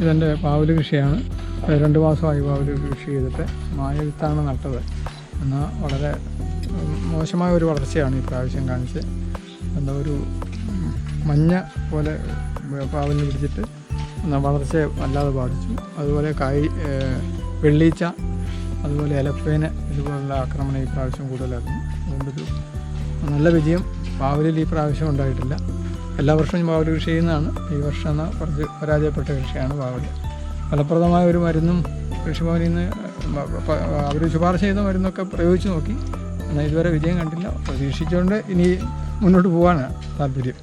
ഇതെന്റെ പാവൽ കൃഷിയാണ്. രണ്ട് മാസമായി പാവൽ കൃഷി ചെയ്തിട്ട് മായ വിത്താണ് നട്ടത്. എന്നാൽ വളരെ മോശമായ ഒരു വളർച്ചയാണ് ഈ പ്രാവശ്യം കാണിച്ച് എന്താ ഒരു മഞ്ഞ പോലെ പാവലിന് പിടിച്ചിട്ട് എന്നാൽ വളർച്ചയെ വല്ലാതെ ബാധിച്ചു. അതുപോലെ കായ് വെള്ളീച്ച അതുപോലെ ഇലപ്പേന ഇതുപോലുള്ള ആക്രമണം ഈ പ്രാവശ്യം കൂടുതലായിരുന്നു. അതുകൊണ്ടൊരു നല്ല വിജയം പാവലിൽ ഈ പ്രാവശ്യം ഉണ്ടായിട്ടില്ല. എല്ലാ വർഷവും ബാവലി കൃഷി ചെയ്യുന്നതാണ്. ഈ വർഷം എന്നാൽ കുറച്ച് പരാജയപ്പെട്ട കൃഷിയാണ് ബാവലി. ഫലപ്രദമായ ഒരു മരുന്നും കൃഷിഭവനിൽ നിന്ന് അവർ ശുപാർശ ചെയ്ത മരുന്നൊക്കെ പ്രയോഗിച്ച് നോക്കി. എന്നാൽ ഇതുവരെ വിജയം കണ്ടില്ല. പ്രതീക്ഷിച്ചുകൊണ്ട് ഇനി മുന്നോട്ട് പോകാനാണ് താല്പര്യം.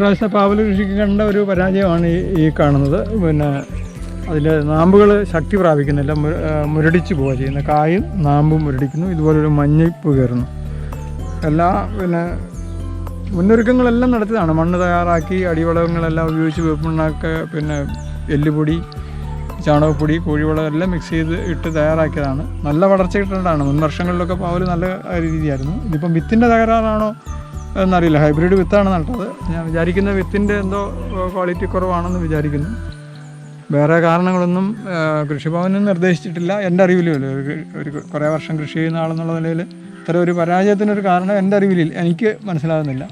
ഈ പ്രാവശ്യത്തെ പാവൽ കൃഷിക്ക് കണ്ട ഒരു പരാജയമാണ് ഈ കാണുന്നത്. പിന്നെ അതിൽ നാമ്പുകൾ ശക്തി പ്രാപിക്കുന്നില്ല. മുരടിച്ച് പോവുക ചെയ്യുന്നത്. കായും നാമ്പും മുരടിക്കുന്നു. ഇതുപോലൊരു മഞ്ഞപ്പ് കയറുന്നു. എല്ലാ പിന്നെ മുന്നൊരുക്കങ്ങളെല്ലാം നടത്തിയതാണ്. മണ്ണ് തയ്യാറാക്കി അടിവളങ്ങളെല്ലാം ഉപയോഗിച്ച് വേപ്പിണ്ണാക്ക് പിന്നെ എല്ലുപൊടി ചാണകപ്പൊടി കോഴിവളം എല്ലാം മിക്സ് ചെയ്ത് ഇട്ട് തയ്യാറാക്കിയതാണ്. നല്ല വളർച്ച കിട്ടേണ്ടതാണ്. മുൻ വർഷങ്ങളിലൊക്കെ പാവൽ നല്ല രീതിയായിരുന്നു. ഇതിപ്പം വിത്തിന്റെ തകരാറാണോ എന്നറിയില്ല. ഹൈബ്രിഡ് വിത്താണ് നട്ടത് ഞാൻ വിചാരിക്കുന്ന വിത്തിന്റെ എന്തോ ക്വാളിറ്റി കുറവാണെന്ന് വിചാരിക്കുന്നു. വേറെ കാരണങ്ങളൊന്നും കൃഷിഭവനും നിർദ്ദേശിച്ചിട്ടില്ല. എന്റെ അറിവിലുമില്ല. ഒരു കുറേ വർഷം കൃഷി ചെയ്യുന്ന ആളെന്നുള്ള നിലയിൽ ഇത്ര ഒരു പരാജയത്തിനൊരു കാരണം എന്റെ അറിവിലില്ല എനിക്ക് മനസ്സിലാകുന്നില്ല.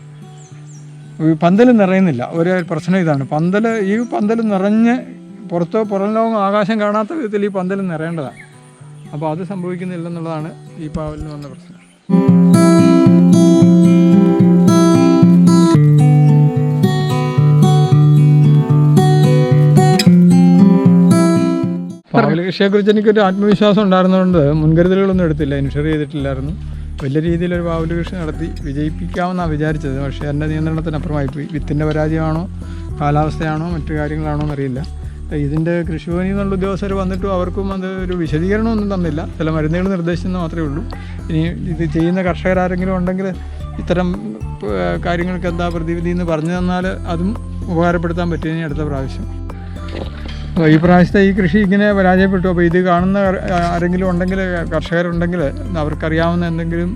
പന്തൽ നിറയുന്നില്ല. ഒരു പ്രശ്നം ഇതാണ്. പന്തൽ ഈ പന്തൽ നിറഞ്ഞ് പുറത്തോ പുറം ലോകം ആകാശം കാണാത്ത വിധത്തിൽ ഈ പന്തൽ നിറയേണ്ടതാണ്. അപ്പോൾ അത് സംഭവിക്കുന്നില്ലെന്നുള്ളതാണ് ഈ പാവലിന് വന്ന പ്രശ്നം. പാവൽ കൃഷിയെക്കുറിച്ച് എനിക്കൊരു ആത്മവിശ്വാസം ഉണ്ടായിരുന്നതുകൊണ്ട് മുൻകരുതലുകളൊന്നും എടുത്തില്ല. ഇൻഷുർ ചെയ്തിട്ടില്ലായിരുന്നു. വലിയ രീതിയിലൊരു പാവൽ കൃഷി നടത്തി വിജയിപ്പിക്കാമെന്നാണ് വിചാരിച്ചത്. പക്ഷേ എന്റെ നിയന്ത്രണത്തിനപ്പുറമായി പോയി. വിത്തിന്റെ പരാജയമാണോ? കാലാവസ്ഥയാണോ? മറ്റു കാര്യങ്ങളാണോ എന്നറിയില്ല. ഇതിന്റെ കൃഷിഭവനിൽ നിന്നുള്ള ഉദ്യോഗസ്ഥർ വന്നിട്ടും അവർക്കും അത് ഒരു വിശദീകരണമൊന്നും തന്നില്ല. ചില മരുന്നുകൾ നിർദ്ദേശിച്ചെന്ന് മാത്രമേ ഉള്ളൂ. ഇനി ഇത് ചെയ്യുന്ന കർഷകരാരെങ്കിലും ഉണ്ടെങ്കിൽ ഇത്തരം കാര്യങ്ങൾക്ക് എന്താ പ്രതിവിധി എന്ന് പറഞ്ഞു തന്നാൽ അതും ഉപകാരപ്പെടുത്താൻ പറ്റും അടുത്ത പ്രാവശ്യം. അപ്പോൾ ഈ പ്രാവശ്യത്തെ ഈ കൃഷി ഇങ്ങനെ പരാജയപ്പെട്ടു. അപ്പോൾ ഇത് കാണുന്ന ആര- ആരെങ്കിലും ഉണ്ടെങ്കിൽ കർഷകരുണ്ടെങ്കിൽ അവർക്കറിയാവുന്ന എന്തെങ്കിലും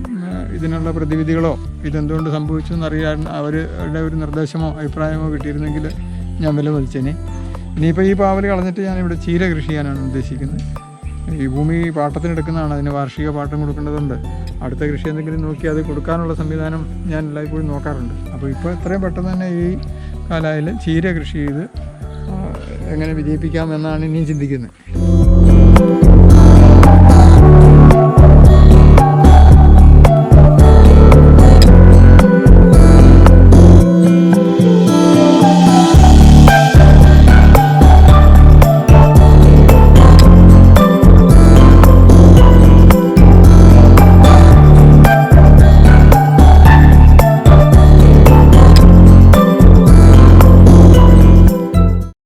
ഇതിനുള്ള പ്രതിവിധികളോ ഇതെന്തുകൊണ്ട് സംഭവിച്ചു എന്നറിയാൻ അവരുടെ ഒരു നിർദ്ദേശമോ അഭിപ്രായമോ കിട്ടിയിരുന്നെങ്കിൽ ഞാൻ വില വലിച്ചേനെ ഇനിയിപ്പോൾ ഈ പാവൽ കളഞ്ഞിട്ട് ഞാനിവിടെ ചീര കൃഷി ചെയ്യാനാണ് ഉദ്ദേശിക്കുന്നത്. ഈ ഭൂമി പാട്ടത്തിനെടുക്കുന്നതാണ് അതിന് വാർഷിക പാട്ടം കൊടുക്കേണ്ടതുണ്ട്. അടുത്ത കൃഷി എന്തെങ്കിലും നോക്കി അത് കൊടുക്കാനുള്ള സംവിധാനം ഞാൻ എല്ലായ്പ്പോഴും നോക്കാറുണ്ട്. അപ്പോൾ ഇപ്പോൾ എത്രയും പെട്ടെന്ന് തന്നെ ഈ കാലായിൽ ചീര കൃഷി ചെയ്ത് എങ്ങനെ വിജയിപ്പിക്കാം എന്നാണ് ഇനിയും ചിന്തിക്കുന്നത്.